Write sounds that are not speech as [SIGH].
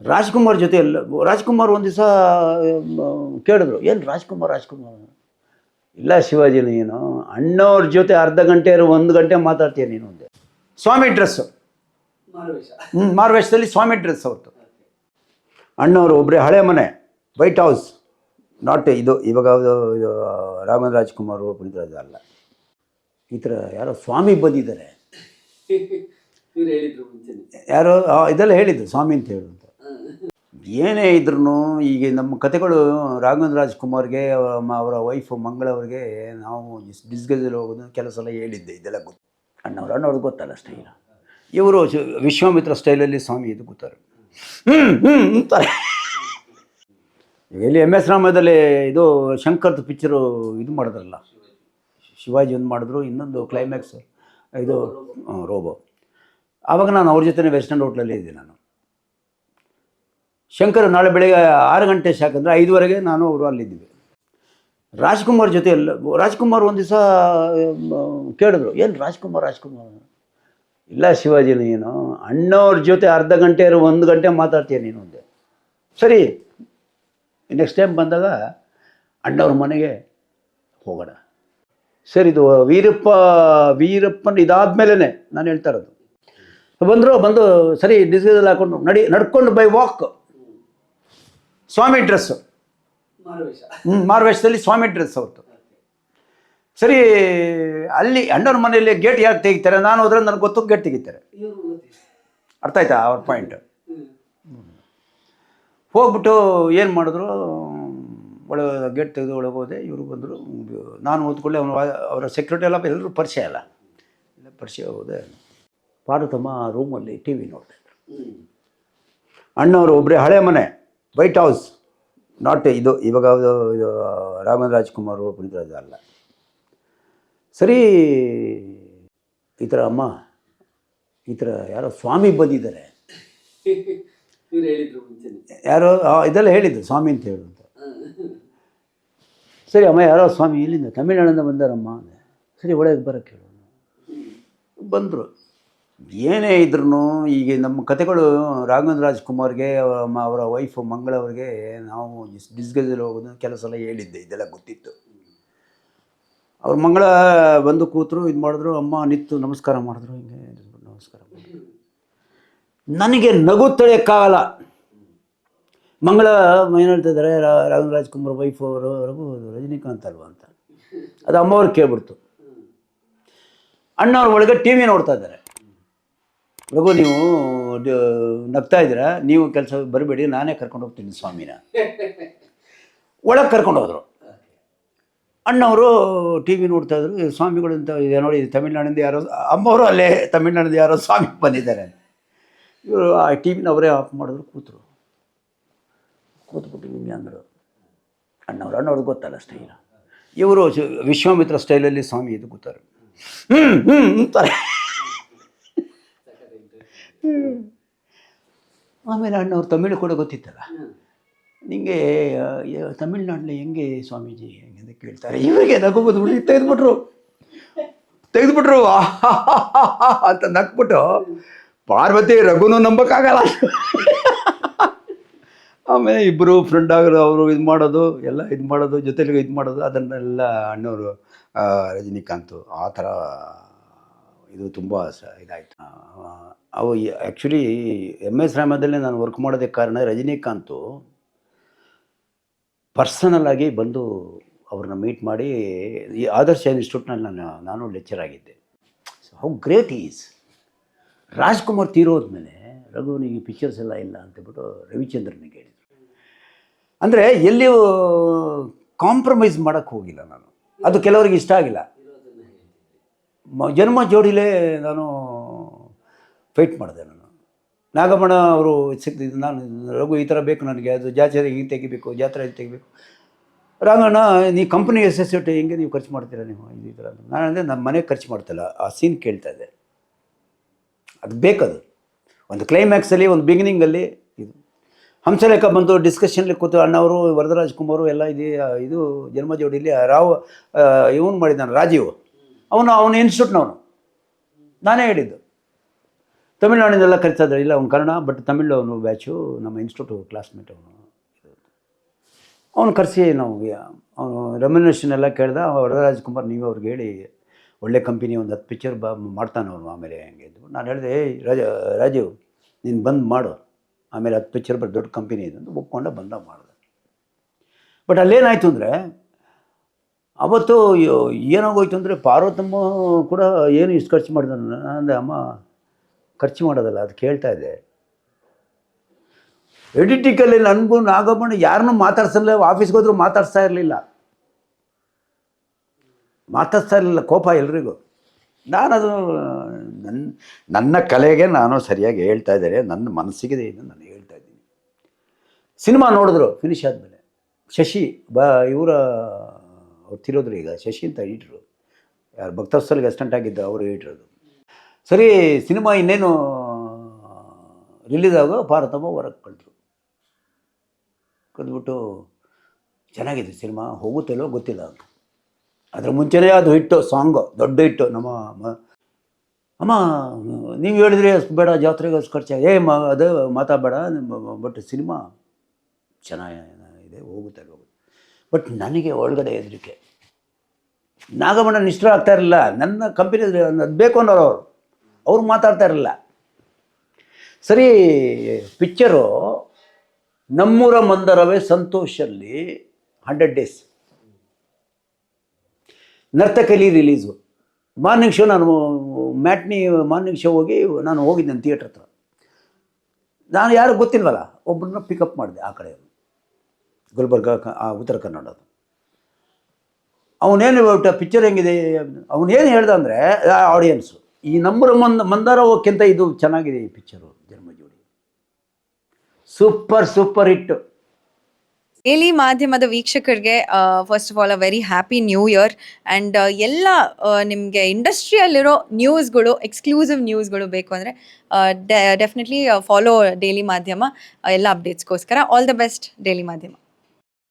ರಾಜ್ಕುಮಾರ್ ಜೊತೆ ಎಲ್ಲ ರಾಜ್ಕುಮಾರ್ ಒಂದು ದಿವಸ ಕೇಳಿದ್ರು ಏನು ರಾಜ್ಕುಮಾರ್ ರಾಜ್ಕುಮಾರ್? ಇಲ್ಲ ಶಿವಾಜಿ ನೀನು ಅಣ್ಣವ್ರ ಜೊತೆ ಅರ್ಧ ಗಂಟೆ ಇರೋ ಒಂದು ಗಂಟೆ ಮಾತಾಡ್ತೀಯ ನೀನು ಒಂದೇ ಸ್ವಾಮಿ ಡ್ರೆಸ್ಸು. ಹ್ಞೂ ಮಾರ್ವೇಶದಲ್ಲಿ ಸ್ವಾಮಿ ಡ್ರೆಸ್ ಅವತ್ತು ಅಣ್ಣವರು ಒಬ್ಬರೇ ಹಳೆ ಮನೆ ವೈಟ್ ಹೌಸ್. ನಾಟ್ ಇದು ಇವಾಗ ಇದು ರಾಘವೇಂದ್ರ ರಾಜ್ಕುಮಾರ್ ಪುನೀತ್ ರಾಜ ಅಲ್ಲ. ಈ ಥರ ಯಾರೋ ಸ್ವಾಮಿ ಬಂದಿದ್ದಾರೆ. [LAUGHS] ಹೇಳಿದ್ರು ಯಾರೋ ಇದೆಲ್ಲ ಹೇಳಿದ್ದು ಸ್ವಾಮಿ ಅಂತ ಹೇಳು ಅಂತ ಏನೇ ಇದ್ರೂ ಈಗ ನಮ್ಮ ಕತೆಗಳು ರಾಘವೇಂದ್ರ ರಾಜ್ಕುಮಾರ್ಗೆ ಅವರ ವೈಫ್ ಮಂಗಳವ್ರಿಗೆ ನಾವು ಡಿಸ್ಗಜಲ್ಲಿ ಹೋಗೋದು ಕೆಲವು ಸಲ ಹೇಳಿದ್ದೆ, ಇದೆಲ್ಲ ಗೊತ್ತು. ಅಣ್ಣವ್ರು ಅಣ್ಣವ್ರಿಗೆ ಗೊತ್ತಲ್ಲ ಸ್ಟೈಲ್ ಇವರು ವಿಶ್ವಾಮಿತ್ರ ಸ್ಟೈಲಲ್ಲಿ ಸ್ವಾಮಿ ಇದು ಗೊತ್ತಾರೆ ಹ್ಞೂ ಇಲ್ಲಿ ಎಂ ಎಸ್ ರಾಮದಲ್ಲಿ ಇದು ಶಂಕರ್ದು ಪಿಕ್ಚರು ಇದು ಮಾಡಿದ್ರಲ್ಲ. ಶಿವಾಜಿ ಒಂದು ಮಾಡಿದ್ರು, ಇನ್ನೊಂದು ಕ್ಲೈಮ್ಯಾಕ್ಸ್ ಇದು ರೋಬೋ. ಆವಾಗ ನಾನು ಅವ್ರ ಜೊತೆ ವೆಸ್ಟರ್ನ್ ಹೋಟ್ಲಲ್ಲಿ ಇದ್ದೆ ನಾನು. ಶಂಕರ್ ನಾಳೆ ಬೆಳಗ್ಗೆ ಆರು ಗಂಟೆ ಸಾಕಂದರೆ ಐದುವರೆಗೆ ನಾನು ಅವರು ಅಲ್ಲಿದ್ದೀವಿ. ರಾಜ್ಕುಮಾರ್ ಜೊತೆ ಎಲ್ಲ, ರಾಜ್ಕುಮಾರ್ ಒಂದು ದಿವಸ ಕೇಳಿದ್ರು, ಏನು ರಾಜ್ಕುಮಾರ್ ರಾಜ್ಕುಮಾರ್? ಇಲ್ಲ ಶಿವಾಜಿ ನೀನು ಅಣ್ಣವ್ರ ಜೊತೆ ಅರ್ಧ ಗಂಟೆ ಒಂದು ಗಂಟೆ ಮಾತಾಡ್ತೀಯ ನೀನು ಒಂದೇ ಸರಿ ನೆಕ್ಸ್ಟ್ ಟೈಮ್ ಬಂದಾಗ ಅಣ್ಣವ್ರ ಮನೆಗೆ ಹೋಗೋಣ. ಸರಿ, ಇದು ವೀರಪ್ಪ, ವೀರಪ್ಪನ ಇದಾದ್ಮೇಲೆ ನಾನು ಹೇಳ್ತಾ ಇರೋದು. ಬಂದರು, ಬಂದು, ಸರಿ ಡಿಸ್ಗದಲ್ಲಿ ಹಾಕೊಂಡು ನಡಿ, ನಡ್ಕೊಂಡು ಬೈ ವಾಕ್ ಸ್ವಾಮಿ ಡ್ರೆಸ್ಸು ಹ್ಞೂ ಮಾರ್ವೇಶದಲ್ಲಿ ಸ್ವಾಮಿ ಡ್ರೆಸ್ ಅವತ್ತು ಸರಿ ಅಲ್ಲಿ ಅಣ್ಣವ್ರ ಮನೆಯಲ್ಲಿ ಗೇಟ್ ಯಾರು ತೆಗಿತಾರೆ? ನಾನು ಹೋದ್ರೆ ನನಗೆ ಗೊತ್ತು ಗೇಟ್ ತೆಗಿತಾರೆ. ಅರ್ಥ ಆಯ್ತಾ ಅವ್ರ ಪಾಯಿಂಟ್. ಹೋಗ್ಬಿಟ್ಟು ಏನು ಮಾಡಿದ್ರು? ಒಳಗೆ ಗೇಟ್ ತೆಗೆದು ಒಳಗೆ ಹೋದೆ ಇವರು ಬಂದರು. ನಾನು ಓದ್ಕೊಳ್ಳೆ ಅವನು ಅವರ ಸೆಕ್ಯೂರಿಟಿ ಎಲ್ಲ ಎಲ್ಲರೂ ಪರಿಚಯ ಅಲ್ಲ. ಎಲ್ಲ ಪರಿಚಯ ಹೋದೆ. ಪಾರ್ವತಮ್ಮ ರೂಮಲ್ಲಿ ಟಿ ವಿ ನೋಡ್ತಾಯಿದ್ರು ಹ್ಮ್. ಅಣ್ಣವರು ಒಬ್ಬರೇ ಹಳೆ ಮನೆ. ವೈಟ್ ಹೌಸ್ ನಾಟ್ ಇದು ಇವಾಗ ಇದು ರಾಘವೇಂದ್ರ ರಾಜ್ಕುಮಾರ್ ಪುನೀತ್ ರಾಜ ಅಲ್ಲ. ಸರಿ ಈ ಥರ ಅಮ್ಮ ಈ ಥರ ಯಾರೋ ಸ್ವಾಮಿ ಬಂದಿದ್ದಾರೆ. ಹೇಳಿದ್ರು ಯಾರೋ ಇದೆಲ್ಲ ಹೇಳಿದ್ದು ಸ್ವಾಮಿ ಅಂತ ಹೇಳು ಅಂತ. ಸರಿ ಅಮ್ಮ ಯಾರೋ ಸ್ವಾಮಿ ಇಲ್ಲಿಂದ ತಮಿಳ್ನಾಡಿಂದ ಬಂದಾರಮ್ಮ. ಸರಿ ಒಳಗೆ ಬರೋಕ್ಕೆ ಹೇಳು ಬಂದರು. ಏನೇ ಇದ್ರೂ ಈಗ ನಮ್ಮ ಕತೆಗಳು ರಾಘವೇಂದ್ರ ರಾಜ್ಕುಮಾರ್ಗೆ ಅವರ ವೈಫು ಮಂಗಳವ್ರಿಗೆ ನಾವು ಡಿಸ್ಗಜಲ್ಲಿ ಹೋಗೋದು ಕೆಲವು ಸಲ ಹೇಳಿದ್ದೆ, ಇದೆಲ್ಲ ಗೊತ್ತಿತ್ತು. ಅವ್ರ ಮಂಗಳ ಬಂದು ಕೂತರು, ಇದು ಮಾಡಿದ್ರು, ಅಮ್ಮ ನಿತ್ತು, ನಮಸ್ಕಾರ ಮಾಡಿದ್ರು, ಹಿಂಗೆ ನಮಸ್ಕಾರ ಮಾಡಿದ್ರು. ನನಗೆ ನಗು ತಡೆಯೋಕ್ಕಾಗಲ್ಲ ಮಂಗಳ ಏನು ಹೇಳ್ತಾ ಇದ್ದಾರೆ ರಾ- ರಾಘವೇಂದ್ರ ರಾಜ್ಕುಮಾರ್ ವೈಫ್ ಅವರು ರಘು ರಜನಿಕಾಂತ್ ಅಲ್ವಾ ಅಂತ. ಅದು ಅಮ್ಮವ್ರು ಕೇಳ್ಬಿಡ್ತು. ಅಣ್ಣವ್ರ ಒಳಗೆ ಟಿ ವಿ ನೋಡ್ತಾ ಇದ್ದಾರೆ ರಘು ನೀವು ನಗ್ತಾ ಇದ್ದೀರಾ? ನೀವು ಕೆಲಸ ಬರಬೇಡಿ, ನಾನೇ ಕರ್ಕೊಂಡು ಹೋಗ್ತೀನಿ ಸ್ವಾಮಿನ. ಒಳಗೆ ಕರ್ಕೊಂಡು ಹೋದರು. ಅಣ್ಣವರು ಟಿ ವಿ ನೋಡ್ತಾ ಇದ್ರು. ಸ್ವಾಮಿಗಳು ಅಂತ ಇದೆ ನೋಡಿ ತಮಿಳ್ನಾಡಿಂದ ಯಾರೋ, ಅಮ್ಮವರು ಅಲ್ಲೇ ತಮಿಳ್ನಾಡಿಂದ ಯಾರೋ ಸ್ವಾಮಿ ಬಂದಿದ್ದಾರೆ. ಇವರು ಆ ಟಿ ವಿನ ಅವರೇ ಆಫ್ ಮಾಡಿದ್ರು, ಕೂತರು. ಕೂತ್ಬಿಟ್ಟು ನಿಮಗೆ ಅಂದರು. ಅಣ್ಣವ್ರು ಅಣ್ಣವ್ರಿಗೆ ಗೊತ್ತಲ್ಲ ಸ್ಟೈಲ್ ಇವರು ವಿಶ್ವಾಮಿತ್ರ ಸ್ಟೈಲಲ್ಲಿ ಸ್ವಾಮಿ ಇದು ಕೂತಾರೆ. ಹ್ಞೂ ಹ್ಞೂ ಅಂತಾರೆ. ಆಮೇಲೆ ಅಣ್ಣವ್ರು ತಮಿಳು ಕೂಡ ಗೊತ್ತಿತ್ತಲ್ಲ. ನಿಮಗೆ ತಮಿಳ್ನಾಡಲ್ಲಿ ಹೆಂಗೆ ಸ್ವಾಮೀಜಿ ಹೆಂಗೆ ಅಂತ ಕೇಳ್ತಾರೆ. ಇವರಿಗೆ ನಗೋಬೋದು ಬಂದ್ಬಿಟ್ಟು ತೆಗೆದುಬಿಟ್ರು. ತೆಗೆದುಬಿಟ್ರು. ಅಂತ ನಕ್ಬಿಟ್ಟು ಪಾರ್ವತಿ ರಘುನೂ ನಂಬಕ್ಕಾಗಲ್ಲ. ಆಮೇಲೆ ಇಬ್ಬರು ಫ್ರೆಂಡ್ ಆಗೋದು ಅವರು ಇದು ಮಾಡೋದು ಎಲ್ಲ ಇದು ಮಾಡೋದು ಜೊತೆಲಿ ಇದು ಮಾಡೋದು ಅದನ್ನೆಲ್ಲ ಅಣ್ಣವರು ರಜನಿಕಾಂತ್ ಆ ಥರ ಇದು ತುಂಬ ಇದಾಯಿತು. ಅವು ಆ್ಯಕ್ಚುಲಿ ಎಂ ಎಸ್ ರಾಮದಲ್ಲಿ ನಾನು ವರ್ಕ್ ಮಾಡೋದಕ್ಕೆ ಕಾರಣ ರಜನಿಕಾಂತ್ ಪರ್ಸನಲ್ ಆಗಿ ಬಂದು ಅವ್ರನ್ನ ಮೀಟ್ ಮಾಡಿ ಈ ಆದರ್ಶ ಇನ್ಸ್ಟಿಟ್ಯೂಟ್ನಲ್ಲಿ ನಾನು ನಾನು ಲೆಕ್ಚರ್ ಆಗಿದ್ದೆ. So how great is Rajkumar ತೀರೋದ್ಮೇಲೆ ರಘುವನಿಗೆ ಪಿಕ್ಚರ್ಸ್ ಎಲ್ಲ ಇಲ್ಲ ಅಂತೇಳ್ಬಿಟ್ಟು ರವಿಚಂದ್ರನಿಗೆ ಹೇಳಿದರು. ಅಂದರೆ ಎಲ್ಲಿಯೂ ಕಾಂಪ್ರಮೈಸ್ ಮಾಡೋಕ್ಕೆ ಹೋಗಿಲ್ಲ ನಾನು. ಅದು ಕೆಲವರಿಗೆ ಇಷ್ಟ ಆಗಿಲ್ಲ. ಮ- ಜನ್ಮ ಜೋಡಿಲೇ ನಾನು ಫೈಟ್ ಮಾಡಿದೆ ನಾನು. ನಾಗಮಣ ಅವರು ಸಿಕ್ತಿದ್ದು ನಾನು ರಘು, ಈ ಥರ ಬೇಕು ನನಗೆ, ಅದು ಜಾತ್ರೆ ಹಿಂಗೆ ತೆಗಿಬೇಕು, ಜಾತ್ರೆ ಹಿಂಗೆ ತೆಗಿಬೇಕು. ರಾಮಣ್ಣ, ನೀ ಕಂಪ್ನಿ ಎಸ್ ಎಸ್ ಟಿ ಹೆಂಗೆ ನೀವು ಖರ್ಚು ಮಾಡ್ತೀರಾ ನೀವು, ಇದು ಈ ಥರ ನಾನು ಅಂದರೆ ನಮ್ಮ ಮನೆಗೆ ಖರ್ಚು ಮಾಡ್ತಿಲ್ಲ, ಆ ಸೀನ್ ಕೇಳ್ತಾ ಇದ್ದೆ. ಅದು ಬೇಕದು. ಒಂದು ಕ್ಲೈಮ್ಯಾಕ್ಸಲ್ಲಿ ಒಂದು ಬಿಗಿನಿಂಗಲ್ಲಿ ಇದು. ಹಂಸಲೇಖ ಬಂದು ಡಿಸ್ಕಷನ್ಲಿ ಕೂತು ಅಣ್ಣವರು, ವರದರಾಜ್ ಕುಮಾರು ಎಲ್ಲ ಇದು ಇದು ಜನ್ಮ ಜೋಡಿಲಿ ರಾವ್ ಇವನು ಮಾಡಿದ್ದಾನೆ, ರಾಜೀವ್. ಅವನು, ಅವನ ಇನ್ಸ್ಟಿಟ್ಯೂಟ್ನವನು ನಾನೇ ಹೇಳಿದ್ದು. ತಮಿಳ್ನಾಡಿನೆಲ್ಲ ಕರಿತಾ ಇದ್ದಾರೆ ಇಲ್ಲ, ಅವ್ನು ಕನ್ನಡ ಬಟ್ ತಮಿಳು ಅವನು ಬ್ಯಾಚು ನಮ್ಮ ಇನ್ಸ್ಟಿಟ್ಯೂಟ್ ಕ್ಲಾಸ್ಮೇಟ್ ಅವನು. ಅವನು ಕರೆಸಿ ನಾವು, ಅವನು ರೆಮ್ಯುನೇಷನ್ ಎಲ್ಲ ಕೇಳ್ದ, ವರದರಾಜ್ ಕುಮಾರ್, ನೀವು ಅವ್ರಿಗೆ ಹೇಳಿ, ಒಳ್ಳೆ ಕಂಪನಿ ಒಂದು ಹತ್ತು ಪಿಕ್ಚರ್ ಬ, ಮಾಡ್ತಾನೆ ಅವನು ಆಮೇಲೆ ಹೆಂಗೆ ಇದ್ದು ನಾನು ಹೇಳಿದೆ, ಏಯ್, ರಾಜ ರಾಜೀವ್ ನೀನು ಬಂದು ಮಾಡು. ಆಮೇಲೆ ಹತ್ತು ಪಿಕ್ಚರ್ ಬರ್ ದೊಡ್ಡ ಕಂಪನಿ ಇದೆ. ಅಂತ ಒಪ್ಕೊಂಡು ಬಂದ ಮಾಡಿದೆ. ಬಟ್ ಅಲ್ಲೇನಾಯಿತು ಅಂದರೆ ಅವತ್ತು ಏನಾಗೋಯ್ತು ಅಂದರೆ ಪಾರ್ವತಮ್ಮ ಕೂಡ ಏನು ಇಷ್ಟು ಖರ್ಚು ಮಾಡಿದ್ರು ಅಂದರೆ ಅಮ್ಮ ಖರ್ಚು ಮಾಡೋದಲ್ಲ, ಅದು ಕೇಳ್ತಾ ಇದ್ದೆ ಎಡಿಟಿಕಲ್ಲಿ ನನಗೂ ನಾಗಮ್ಮನ ಯಾರನ್ನೂ ಮಾತಾಡ್ಸಲ್ಲ ಆಫೀಸ್ಗೆ ಹೋದ್ರು ಮಾತಾಡ್ಸ್ತಾ ಇರಲಿಲ್ಲ. ಮಾತಾಡ್ಸ್ತಾ ಇರಲಿಲ್ಲ, ಕೋಪ ಎಲ್ರಿಗೂ. ನಾನದು ನನ್ನ ನನ್ನ ಕಲೆಗೆ ನಾನು ಸರಿಯಾಗಿ ಹೇಳ್ತಾ ಇದ್ದಾರೆ ನನ್ನ ಮನಸ್ಸಿಗೆ ಇದು ನಾನು ಹೇಳ್ತಾ ಇದ್ದೀನಿ. ಸಿನಿಮಾ ನೋಡಿದ್ರು ಫಿನಿಶ್ ಆದಮೇಲೆ. ಶಶಿ, ಬ, ಇವರ ಅವ್ರು ತಿರೋದ್ರು ಈಗ ಶಶಿ ಅಂತ ಇಟ್ರು ಯಾರು ಭಕ್ತಸ್ಥಲಿಗೆ ಅಸ್ಟೆಂಟ್ ಆಗಿದ್ದು ಅವರು ಇಟ್ಟಿರೋದು ಸರಿ, ಸಿನಿಮಾ ಇನ್ನೇನು ರಿಲೀಸ್ ಆಗೋ ಭಾರತಮ್ಮ ಹೊರಗೆ ಕಳೆದ್ರು. ಕಳೆದ್ಬಿಟ್ಟು ಚೆನ್ನಾಗಿದೆ ಸಿನಿಮಾ ಹೋಗುತ್ತಲ್ಲೋ ಗೊತ್ತಿಲ್ಲ ಅಂತ ಅದ್ರ ಮುಂಚೆನೇ ಅದು ಹಿಟ್ಟು, ಸಾಂಗು, ದೊಡ್ಡ ಹಿಟ್ಟು, ನಮ್ಮ ಅಮ್ಮ, ನೀವು ಹೇಳಿದ್ರೆ ಅಷ್ಟು ಬೇಡ, ಜಾತ್ರೆಗೆ ಅಷ್ಟು ಖರ್ಚಾಗಿ ಏ, ಮ, ಅದು ಮಾತಾಡಬೇಡ ಬಟ್ ಸಿನಿಮಾ ಚೆನ್ನಾಗಿದೆ, ಹೋಗುತ್ತೆ ಬಟ್ ನನಗೆ ಒಳಗಡೆ ಹೆದರಿಕೆ. ನಾಗಮಣ್ಣ ನಿಷ್ಠರ ಆಗ್ತಾ ಇರಲಿಲ್ಲ. ನನ್ನ ಕಂಪನಿ ಅದು ಬೇಕು ಅನ್ನೋರು ಅವರು. ಅವ್ರು ಮಾತಾಡ್ತಾ ಇರಲಿಲ್ಲ. ಸರಿ ಪಿಕ್ಚರು ನಮ್ಮೂರ ಮಂದರವೇ ಸಂತೋಷಲ್ಲಿ ಹಂಡ್ರೆಡ್ ಡೇಸ್ ನರ್ತಕಲಿ ರಿಲೀಸು ಮಾರ್ನಿಂಗ್ ಶೋ ನಾನು, ಮ್ಯಾಟ್ನಿ ಮಾರ್ನಿಂಗ್ ಶೋ ಹೋಗಿ ನಾನು ಹೋಗಿದ್ದೆ ಥಿಯೇಟ್ರ್ ಹತ್ರ. ನಾನು ಯಾರು ಗೊತ್ತಿಲ್ವಲ್ಲ, ಒಬ್ಬರನ್ನ ಪಿಕಪ್ ಮಾಡಿದೆ ಆ ಕಡೆ ಗುಲ್ಬರ್ಗ ಆ ಉತ್ತರ ಕನ್ನಡದ ಅವನೇನು ಪಿಕ್ಚರ್ ಹೆಂಗಿದೆ? ಅವನೇನು ಹೇಳ್ದ ಅಂದರೆ ಆಡಿಯನ್ಸು ಈ ನಂಬರ್ ಮಂದ, ಮಂದಾರವಕ್ಕಿಂತ ಇದು ಚೆನ್ನಾಗಿದೆ ಈ ಪಿಕ್ಚರು ಜನ್ಮಜೋಡಿ ಸೂಪರ್ ಸೂಪರ್ ಹಿಟ್ ಡೈಲಿ ಮಾಧ್ಯಮದ ವೀಕ್ಷಕರಿಗೆ first of all a very happy new year and ಎಲ್ಲ ನಿಮಗೆ ಇಂಡಸ್ಟ್ರಿಯಲ್ಲಿರೋ ನ್ಯೂಸ್ಗಳು ಎಕ್ಸ್ಕ್ಲೂಸಿವ್ ನ್ಯೂಸ್ಗಳು ಬೇಕು ಅಂದರೆ ಡೆಫಿನೆಟ್ಲಿ ಫಾಲೋ ಡೈಲಿ ಮಾಧ್ಯಮ ಎಲ್ಲ ಅಪ್ಡೇಟ್ಸ್ಗೋಸ್ಕರ all the best daily Madhyama.